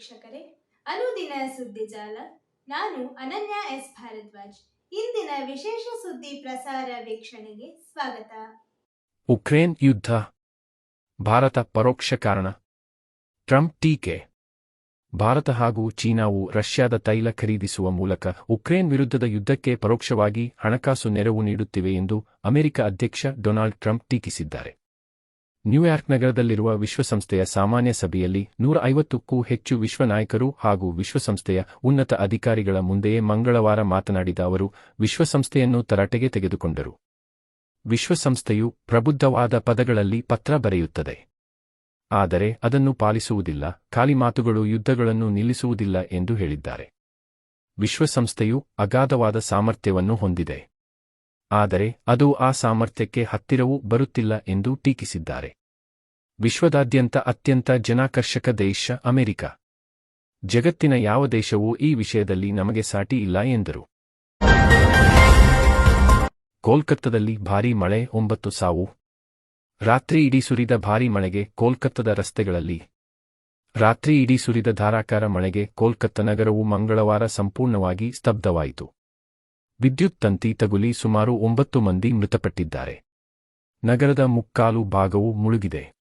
ವೀಕ್ಷಕರೇ, ಅನುದಿನ ಸುದ್ದಿ ಜಾಲ. ನಾನು ಅನನ್ಯ ಎಸ್. ಭಾರದ್ವಾಜ್. ಇಂದಿನ ವಿಶೇಷ ಸುದ್ದಿ ಪ್ರಸಾರ ವೀಕ್ಷಣೆಗೆ ಸ್ವಾಗತ. ಉಕ್ರೇನ್ ಯುದ್ಧ. ಭಾರತ ಪರೋಕ್ಷ ಕಾರಣ. ಟ್ರಂಪ್ ಟೀಕೆ. ಭಾರತ ಹಾಗೂ ಚೀನಾವು ರಷ್ಯಾದ ತೈಲ ಖರೀದಿಸುವ ಮೂಲಕ ಉಕ್ರೇನ್ ವಿರುದ್ಧದ ಯುದ್ಧಕ್ಕೆ ಪರೋಕ್ಷವಾಗಿ ಹಣಕಾಸು ನೆರವು ನೀಡುತ್ತಿವೆ ಎಂದು ಅಮೆರಿಕ ಅಧ್ಯಕ್ಷ ಡೊನಾಲ್ಡ್ ಟ್ರಂಪ್ ಟೀಕಿಸಿದ್ದಾರೆ. ನ್ಯೂಯಾರ್ಕ್ ನಗರದಲ್ಲಿರುವ ವಿಶ್ವಸಂಸ್ಥೆಯ ಸಾಮಾನ್ಯ ಸಭೆಯಲ್ಲಿ ನೂರ ಐವತ್ತಕ್ಕೂ ಹೆಚ್ಚು ವಿಶ್ವ ನಾಯಕರು ಹಾಗೂ ವಿಶ್ವಸಂಸ್ಥೆಯ ಉನ್ನತ ಅಧಿಕಾರಿಗಳ ಮುಂದೆಯೇ ಮಂಗಳವಾರ ಮಾತನಾಡಿದ ಅವರು, ವಿಶ್ವಸಂಸ್ಥೆಯನ್ನು ತರಾಟೆಗೆ ತೆಗೆದುಕೊಂಡರು. ವಿಶ್ವಸಂಸ್ಥೆಯು ಪ್ರಬುದ್ಧವಾದ ಪದಗಳಲ್ಲಿ ಪತ್ರ ಬರೆಯುತ್ತದೆ. ಆದರೆ ಅದನ್ನು ಪಾಲಿಸುವುದಿಲ್ಲ, ಖಾಲಿ ಮಾತುಗಳು ಯುದ್ಧಗಳನ್ನು ನಿಲ್ಲಿಸುವುದಿಲ್ಲ ಎಂದು ಹೇಳಿದ್ದಾರೆ. ವಿಶ್ವಸಂಸ್ಥೆಯು ಅಗಾಧವಾದ ಸಾಮರ್ಥ್ಯವನ್ನು ಹೊಂದಿದೆ. ಆದರೆ ಅದು ಆ ಸಾಮರ್ಥ್ಯಕ್ಕೆ ಹತ್ತಿರವೂ ಬರುತ್ತಿಲ್ಲ ಎಂದು ಟೀಕಿಸಿದ್ದಾರೆ. ವಿಶ್ವದಾದ್ಯಂತ ಅತ್ಯಂತ ಜನಾಕರ್ಷಕ ದೇಶ ಅಮೆರಿಕ. ಜಗತ್ತಿನ ಯಾವ ದೇಶವೂ ಈ ವಿಷಯದಲ್ಲಿ ನಮಗೆ ಸಾಟಿ ಇಲ್ಲ ಎಂದರು. ಕೋಲ್ಕತ್ತದಲ್ಲಿ ಭಾರೀ ಮಳೆ, ಒಂಬತ್ತು ಸಾವು. ರಾತ್ರಿ ಇಡೀ ಸುರಿದ ಭಾರೀ ಮಳೆಗೆ ಕೋಲ್ಕತ್ತದ ರಸ್ತೆಗಳಲ್ಲಿ. ರಾತ್ರಿ ಇಡೀ ಸುರಿದ ಧಾರಾಕಾರ ಮಳೆಗೆ ಕೋಲ್ಕತ್ತ ನಗರವು ಮಂಗಳವಾರ ಸಂಪೂರ್ಣವಾಗಿ ಸ್ತಬ್ಧವಾಯಿತು. ವಿದ್ಯುತ್ ತಂತಿ ತಗುಲಿ ಸುಮಾರು ಒಂಬತ್ತು ಮಂದಿ ಮೃತಪಟ್ಟಿದ್ದಾರೆ. ನಗರದ ಮುಕ್ಕಾಲು ಭಾಗವು ಮುಳುಗಿದೆ.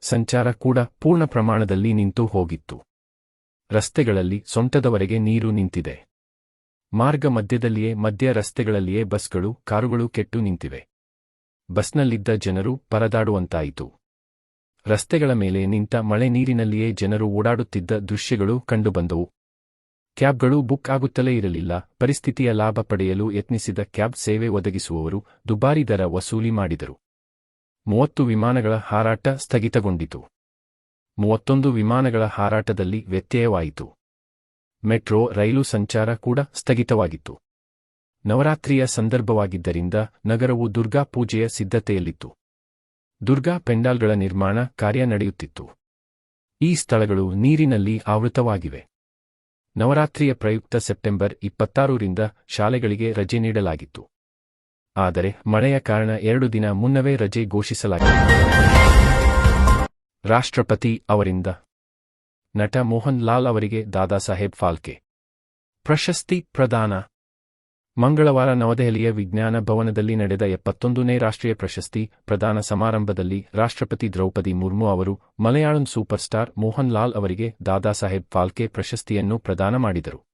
ಸಂಚಾರ ಕೂಡ ಪೂರ್ಣ ಪ್ರಮಾಣದಲ್ಲಿ ನಿಂತು ಹೋಗಿತ್ತು. ರಸ್ತೆಗಳಲ್ಲಿ ಸೊಂಟದವರೆಗೆ ನೀರು ನಿಂತಿದೆ. ಮಾರ್ಗ ಮಧ್ಯದಲ್ಲಿಯೇ ಮಧ್ಯ ರಸ್ತೆಗಳಲ್ಲಿಯೇ ಬಸ್ಗಳು, ಕಾರುಗಳು ಕೆಟ್ಟು ನಿಂತಿವೆ. ಬಸ್ನಲ್ಲಿದ್ದ ಜನರು ಪರದಾಡುವಂತಾಯಿತು. ರಸ್ತೆಗಳ ಮೇಲೆ ನಿಂತ ಮಳೆ ನೀರಿನಲ್ಲಿಯೇ ಜನರು ಓಡಾಡುತ್ತಿದ್ದ ದೃಶ್ಯಗಳು ಕಂಡುಬಂದವು. ಕ್ಯಾಬ್ಗಳು ಬುಕ್ ಆಗುತ್ತಲೇ ಇರಲಿಲ್ಲ, ಪರಿಸ್ಥಿತಿಯ ಲಾಭ ಪಡೆಯಲು ಯತ್ನಿಸಿದ ಕ್ಯಾಬ್ ಸೇವೆ ಒದಗಿಸುವವರು ದುಬಾರಿ ದರ ವಸೂಲಿ ಮಾಡಿದರು. ಮೂವತ್ತು ವಿಮಾನಗಳ ಹಾರಾಟ ಸ್ಥಗಿತಗೊಂಡಿತು. ಮೂವತ್ತೊಂದು ವಿಮಾನಗಳ ಹಾರಾಟದಲ್ಲಿ ವ್ಯತ್ಯಯವಾಯಿತು. ಮೆಟ್ರೋ, ರೈಲು ಸಂಚಾರ ಕೂಡ ಸ್ಥಗಿತವಾಗಿತ್ತು. ನವರಾತ್ರಿಯ ಸಂದರ್ಭವಾಗಿದ್ದರಿಂದ ನಗರವು ದುರ್ಗಾ ಪೂಜೆಯ ಸಿದ್ಧತೆಯಲ್ಲಿತ್ತು. ದುರ್ಗಾ ಪೆಂಡಾಲ್ಗಳ ನಿರ್ಮಾಣ ಕಾರ್ಯ ನಡೆಯುತ್ತಿತ್ತು. ಈ ಸ್ಥಳಗಳು ನೀರಿನಲ್ಲಿ ಆವೃತವಾಗಿವೆ. ನವರಾತ್ರಿಯ ಪ್ರಯುಕ್ತ ಸೆಪ್ಟೆಂಬರ್ ಇಪ್ಪತ್ತಾರರಿಂದ ಶಾಲೆಗಳಿಗೆ ರಜೆ ನೀಡಲಾಗಿತ್ತು. ಆದರೆ ಮಳೆಯ ಕಾರಣ ಎರಡು ದಿನ ಮುನ್ನವೇ ರಜೆ ಘೋಷಿಸಲಾಗಿದೆ. ರಾಷ್ಟ್ರಪತಿ ಅವರಿಂದ ನಟ ಮೋಹನ್ ಲಾಲ್ ಅವರಿಗೆ ದಾದಾಸಾಹೇಬ್ ಫಾಲ್ಕೆ. ಪ್ರಶಸ್ತಿ ಪ್ರದಾನ. ಮಂಗಳವಾರ ನವದೆಹಲಿಯ ವಿಜ್ಞಾನ ಭವನದಲ್ಲಿ ನಡೆದ ಎಪ್ಪತ್ತೊಂದನೇ ರಾಷ್ಟ್ರೀಯ ಪ್ರಶಸ್ತಿ ಪ್ರದಾನ ಸಮಾರಂಭದಲ್ಲಿ ರಾಷ್ಟ್ರಪತಿ ದ್ರೌಪದಿ ಮುರ್ಮು ಅವರು, ಮಲಯಾಳಂ ಸೂಪರ್ ಸ್ಟಾರ್ ಮೋಹನ್ ಲಾಲ್ ಅವರಿಗೆ ದಾದಾಸಾಹೇಬ್ ಫಾಲ್ಕೆ ಪ್ರಶಸ್ತಿಯನ್ನು ಪ್ರದಾನ ಮಾಡಿದರು.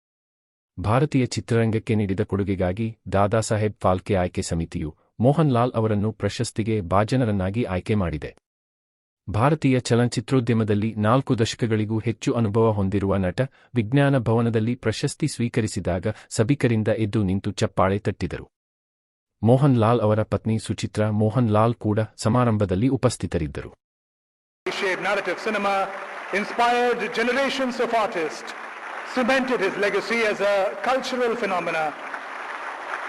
ಭಾರತೀಯ ಚಿತ್ರರಂಗಕ್ಕೆ ನೀಡಿದ ಕೊಡುಗೆಗಾಗಿ ದಾದಾಸಾಹೇಬ್ ಫಾಲ್ಕೆ ಆಯ್ಕೆ ಸಮಿತಿಯು ಮೋಹನ್ ಲಾಲ್ ಅವರನ್ನು ಪ್ರಶಸ್ತಿಗೆ ಭಾಜನರನ್ನಾಗಿ ಆಯ್ಕೆ ಮಾಡಿದೆ. ಭಾರತೀಯ ಚಲನಚಿತ್ರೋದ್ಯಮದಲ್ಲಿ ನಾಲ್ಕು ದಶಕಗಳಿಗೂ ಹೆಚ್ಚು ಅನುಭವ ಹೊಂದಿರುವ ನಟ ವಿಜ್ಞಾನ ಭವನದಲ್ಲಿ ಪ್ರಶಸ್ತಿ ಸ್ವೀಕರಿಸಿದಾಗ ಸಭಿಕರಿಂದ ಎದ್ದು ನಿಂತು ಚಪ್ಪಾಳೆ ತಟ್ಟಿದರು. ಮೋಹನ್ ಲಾಲ್ ಅವರ ಪತ್ನಿ ಸುಚಿತ್ರಾ ಮೋಹನ್ ಲಾಲ್ ಕೂಡ ಸಮಾರಂಭದಲ್ಲಿ ಉಪಸ್ಥಿತರಿದ್ದರು. cemented his legacy as a cultural phenomena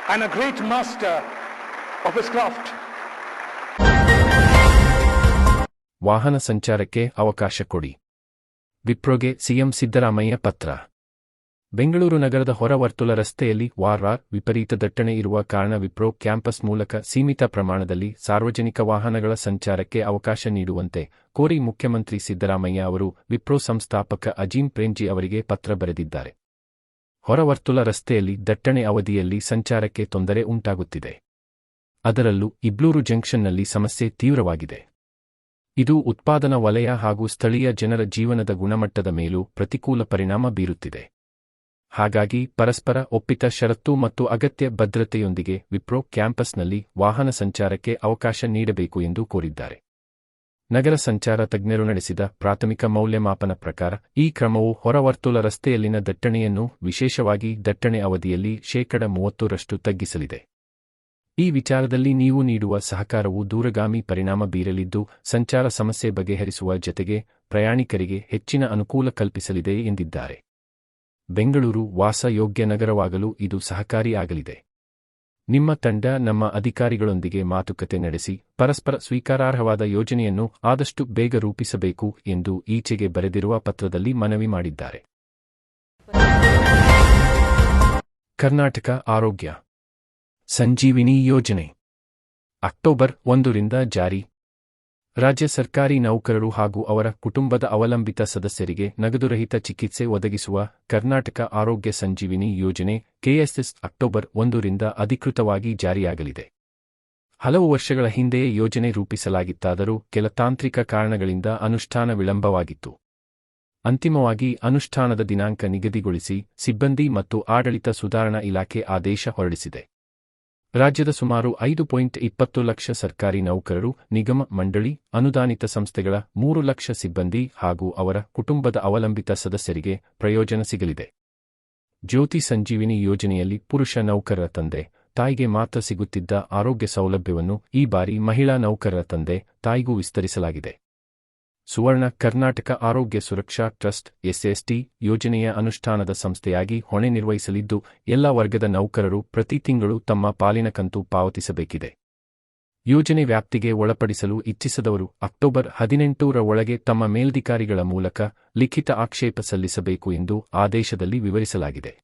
and a great master of his craft. ವಾಹನ ಸಂಚಾರಕ್ಕೆ ಅವಕಾಶ ಕೊಡಿ ವಿಪ್ರೋಗೆ ಸಿಎಂ ಸಿದ್ದರಾಮಯ್ಯ ಪತ್ರ ಬೆಂಗಳೂರು ನಗರದ ಹೊರವರ್ತುಲ ರಸ್ತೆಯಲ್ಲಿ ವಾರ್ವಾರ್ ವಿಪರೀತ ದಟ್ಟಣೆ ಇರುವ ಕಾರಣ ವಿಪ್ರೋ ಕ್ಯಾಂಪಸ್ ಮೂಲಕ ಸೀಮಿತ ಪ್ರಮಾಣದಲ್ಲಿ ಸಾರ್ವಜನಿಕ ವಾಹನಗಳ ಸಂಚಾರಕ್ಕೆ ಅವಕಾಶ ನೀಡುವಂತೆ ಕೋರಿ ಮುಖ್ಯಮಂತ್ರಿ ಸಿದ್ದರಾಮಯ್ಯ ಅವರು ವಿಪ್ರೋ ಸಂಸ್ಥಾಪಕ ಅಜೀಂ ಪ್ರೇಂಜಿ ಅವರಿಗೆ ಪತ್ರ ಬರೆದಿದ್ದಾರೆ. ಹೊರವರ್ತುಲ ರಸ್ತೆಯಲ್ಲಿ ದಟ್ಟಣೆ ಅವಧಿಯಲ್ಲಿ ಸಂಚಾರಕ್ಕೆ ತೊಂದರೆ ಉಂಟಾಗುತ್ತಿದೆ. ಅದರಲ್ಲೂ ಇಬ್ಲೂರು ಜಂಕ್ಷನ್ನಲ್ಲಿ ಸಮಸ್ಯೆ ತೀವ್ರವಾಗಿದೆ. ಇದು ಉತ್ಪಾದನಾ ವಲಯ ಹಾಗೂ ಸ್ಥಳೀಯ ಜನರ ಜೀವನದ ಗುಣಮಟ್ಟದ ಮೇಲೂ ಪ್ರತಿಕೂಲ ಪರಿಣಾಮ ಬೀರುತ್ತಿದೆ. ಹಾಗಾಗಿ ಪರಸ್ಪರ ಒಪ್ಪಿತ ಷರತ್ತು ಮತ್ತು ಅಗತ್ಯ ಭದ್ರತೆಯೊಂದಿಗೆ ವಿಪ್ರೋ ಕ್ಯಾಂಪಸ್ನಲ್ಲಿ ವಾಹನ ಸಂಚಾರಕ್ಕೆ ಅವಕಾಶ ನೀಡಬೇಕು ಎಂದು ಕೋರಿದ್ದಾರೆ. ನಗರ ಸಂಚಾರ ತಜ್ಞರು ನಡೆಸಿದ ಪ್ರಾಥಮಿಕ ಮೌಲ್ಯಮಾಪನ ಪ್ರಕಾರ ಈ ಕ್ರಮವು ಹೊರವರ್ತುಲ ರಸ್ತೆಯಲ್ಲಿನ ದಟ್ಟಣೆಯನ್ನು ವಿಶೇಷವಾಗಿ ದಟ್ಟಣೆ ಅವಧಿಯಲ್ಲಿ ಶೇಕಡ ಮೂವತ್ತರಷ್ಟು ತಗ್ಗಿಸಲಿದೆ. ಈ ವಿಚಾರದಲ್ಲಿ ನೀವು ನೀಡುವ ಸಹಕಾರವು ದೂರಗಾಮಿ ಪರಿಣಾಮ ಬೀರಲಿದ್ದು ಸಂಚಾರ ಸಮಸ್ಯೆ ಬಗೆಹರಿಸುವ ಜತೆಗೆ ಪ್ರಯಾಣಿಕರಿಗೆ ಹೆಚ್ಚಿನ ಅನುಕೂಲ ಕಲ್ಪಿಸಲಿದೆ ಎಂದಿದ್ದಾರೆ. ಬೆಂಗಳೂರು ವಾಸಯೋಗ್ಯ ನಗರವಾಗಲು ಇದು ಸಹಕಾರಿಯಾಗಲಿದೆ ನಿಮ್ಮ ತಂಡ ನಮ್ಮ ಅಧಿಕಾರಿಗಳೊಂದಿಗೆ ಮಾತುಕತೆ ನಡೆಸಿ ಪರಸ್ಪರ ಸ್ವೀಕಾರಾರ್ಹವಾದ ಯೋಜನೆಯನ್ನು ಆದಷ್ಟು ಬೇಗ ರೂಪಿಸಬೇಕು ಎಂದು ಈಚೆಗೆ ಬರೆದಿರುವ ಪತ್ರದಲ್ಲಿ ಮನವಿ ಮಾಡಿದ್ದಾರೆ. ಕರ್ನಾಟಕ ಆರೋಗ್ಯ ಸಂಜೀವಿನಿ ಯೋಜನೆ. ಅಕ್ಟೋಬರ್ ಒಂದರಿಂದ ಜಾರಿ. ರಾಜ್ಯ ಸರ್ಕಾರಿ ನೌಕರರು ಹಾಗೂ ಅವರ ಕುಟುಂಬದ ಅವಲಂಬಿತ ಸದಸ್ಯರಿಗೆ ನಗದುರಹಿತ ಚಿಕಿತ್ಸೆ ಒದಗಿಸುವ ಕರ್ನಾಟಕ ಆರೋಗ್ಯ ಸಂಜೀವಿನಿ ಯೋಜನೆ ಕೆಎಸ್ಎಸ್ ಅಕ್ಟೋಬರ್ ಒಂದರಿಂದ ಅಧಿಕೃತವಾಗಿ ಜಾರಿಯಾಗಲಿದೆ. ಹಲವು ವರ್ಷಗಳ ಹಿಂದೆಯೇ ಯೋಜನೆ ರೂಪಿಸಲಾಗಿತ್ತಾದರೂ ಕೆಲ ತಾಂತ್ರಿಕ ಕಾರಣಗಳಿಂದ ಅನುಷ್ಠಾನ ವಿಳಂಬವಾಗಿತ್ತು. ಅಂತಿಮವಾಗಿ ಅನುಷ್ಠಾನದ ದಿನಾಂಕ ನಿಗದಿಗೊಳಿಸಿ ಸಿಬ್ಬಂದಿ ಮತ್ತು ಆಡಳಿತ ಸುಧಾರಣಾ ಇಲಾಖೆ ಆದೇಶ ಹೊರಡಿಸಿದೆ. ರಾಜ್ಯದ ಸುಮಾರು ಐದು ಪಾಯಿಂಟ್ ಇಪ್ಪತ್ತು ಲಕ್ಷ ಸರ್ಕಾರಿ ನೌಕರರು, ನಿಗಮ, ಮಂಡಳಿ, ಅನುದಾನಿತ ಸಂಸ್ಥೆಗಳ ಮೂರು ಲಕ್ಷ ಸಿಬ್ಬಂದಿ ಹಾಗೂ ಅವರ ಕುಟುಂಬದ ಅವಲಂಬಿತ ಸದಸ್ಯರಿಗೆ ಪ್ರಯೋಜನ ಸಿಗಲಿದೆ. ಜ್ಯೋತಿ ಸಂಜೀವಿನಿ ಯೋಜನೆಯಲ್ಲಿ ಪುರುಷ ನೌಕರರ ತಂದೆ, ತಾಯಿಗೆ ಮಾತ್ರ ಸಿಗುತ್ತಿದ್ದ ಆರೋಗ್ಯ ಸೌಲಭ್ಯವನ್ನು ಈ ಬಾರಿ ಮಹಿಳಾ ನೌಕರರ ತಂದೆ, ತಾಯಿಗೂ ವಿಸ್ತರಿಸಲಾಗಿದೆ. ಸುವರ್ಣ ಕರ್ನಾಟಕ ಆರೋಗ್ಯ ಸುರಕ್ಷಾ ಟ್ರಸ್ಟ್ ಎಸ್ಎಸ್ಟಿ ಯೋಜನೆಯ ಅನುಷ್ಠಾನದ ಸಂಸ್ಥೆಯಾಗಿ ಹೊಣೆ ನಿರ್ವಹಿಸಲಿದ್ದು, ಎಲ್ಲ ವರ್ಗದ ನೌಕರರು ಪ್ರತಿ ತಿಂಗಳು ತಮ್ಮ ಪಾಲಿನ ಕಂತು ಪಾವತಿಸಬೇಕಿದೆ. ಯೋಜನೆ ವ್ಯಾಪ್ತಿಗೆ ಒಳಪಡಿಸಲು ಇಚ್ಛಿಸದವರು ಅಕ್ಟೋಬರ್ ಹದಿನೆಂಟರ ಒಳಗೆ ತಮ್ಮ ಮೇಲ್ಧಿಕಾರಿಗಳ ಮೂಲಕ ಲಿಖಿತ ಆಕ್ಷೇಪ ಸಲ್ಲಿಸಬೇಕು ಎಂದು ಆದೇಶದಲ್ಲಿ ವಿವರಿಸಲಾಗಿದೆ.